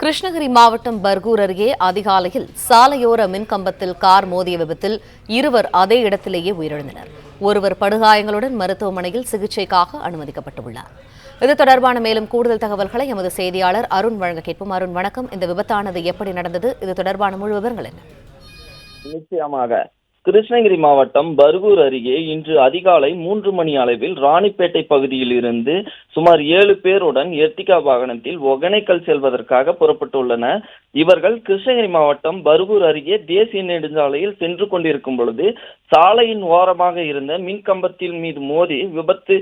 கிருஷ்ணகிரி மாவட்டம் பர்கூர் அருகே அதிகாலையில் சாலையோர மின்கம்பத்தில் கார் மோதிய விபத்தில் இருவர் அதே இடத்திலேயே உயிரிழந்தனர். ஒருவர் படுகாயங்களுடன் மருத்துவமனையில் சிகிச்சைக்காக அனுமதிக்கப்பட்டுள்ளார். இது தொடர்பான மேலும் கூடுதல் தகவல்களை எமது செய்தியாளர் அருண் வழங்க கேட்போம் அருண் வணக்கம். இந்த விபத்தானது எப்படி நடந்தது? இது தொடர்பான முழு விவரங்கள் என்ன? நிச்சயமாக கிருஷ்ணகிரி மாவட்டம் பர்கூர் அருகே இன்று அதிகாலை மூன்று மணி அளவில் ராணிப்பேட்டை பகுதியில் இருந்து சுமார் ஏழு பேருடன் எர்டிகா வாகனத்தில் ஒகனைக்கல் செல்வதற்காக புறப்பட்டுள்ளன. இவர்கள் கிருஷ்ணகிரி மாவட்டம் பர்கூர் அருகே தேசிய நெடுஞ்சாலையில் சென்று கொண்டிருக்கும் பொழுது சாலையின் ஓரமாக இருந்த மின்கம்பத்தில் மீது மோதி விபத்து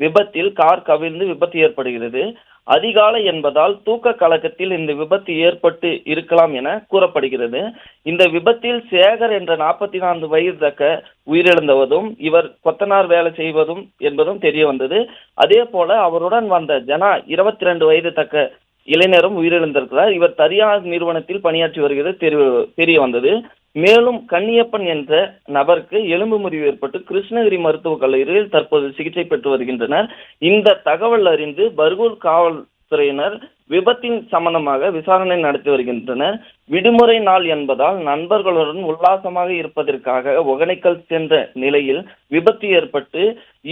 விபத்தில் கார் கவிழ்ந்து விபத்து ஏற்படுகிறது. அதிகாலை என்பதால் தூக்க கலக்கத்தில் இந்த விபத்து ஏற்பட்டு இருக்கலாம் என கூறப்படுகிறது. இந்த விபத்தில் சேகர் என்ற நாற்பத்தி நான்கு வயது தக்க உயிரிழந்தவதும் இவர் கொத்தனார் வேலை செய்வதும் என்பதும் தெரிய வந்தது அதே போல அவருடன் வந்த ஜனா இருபத்தி ரெண்டு வயது தக்க இளைஞரும் உயிரிழந்திருக்கிறார். இவர் தனியார் நிறுவனத்தில் பணியாற்றி வருகிறது தெரிய- தெரிய வந்தது மேலும் கன்னியப்பன் என்ற நபருக்கு எலும்பு முறிவு ஏற்பட்டு கிருஷ்ணகிரி மருத்துவக் கல்லூரியில் தற்போது சிகிச்சை பெற்று வருகின்றனர். இந்த தகவல் அறிந்து பர்கூர் காவல்துறையினர் விபத்தின் சம்பந்தமாக விசாரணை நடத்தி வருகின்றனர். விடுமுறை நாள் என்பதால் நண்பர்களுடன் உல்லாசமாக இருப்பதற்காக ஒகனைக்கல் சென்ற நிலையில் விபத்து ஏற்பட்டு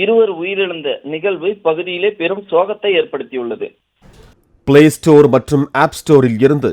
இருவர் உயிரிழந்த நிகழ்வு பகுதியிலே பெரும் சோகத்தை ஏற்படுத்தியுள்ளது. பிளே ஸ்டோர் மற்றும் ஆப் ஸ்டோரில் இருந்து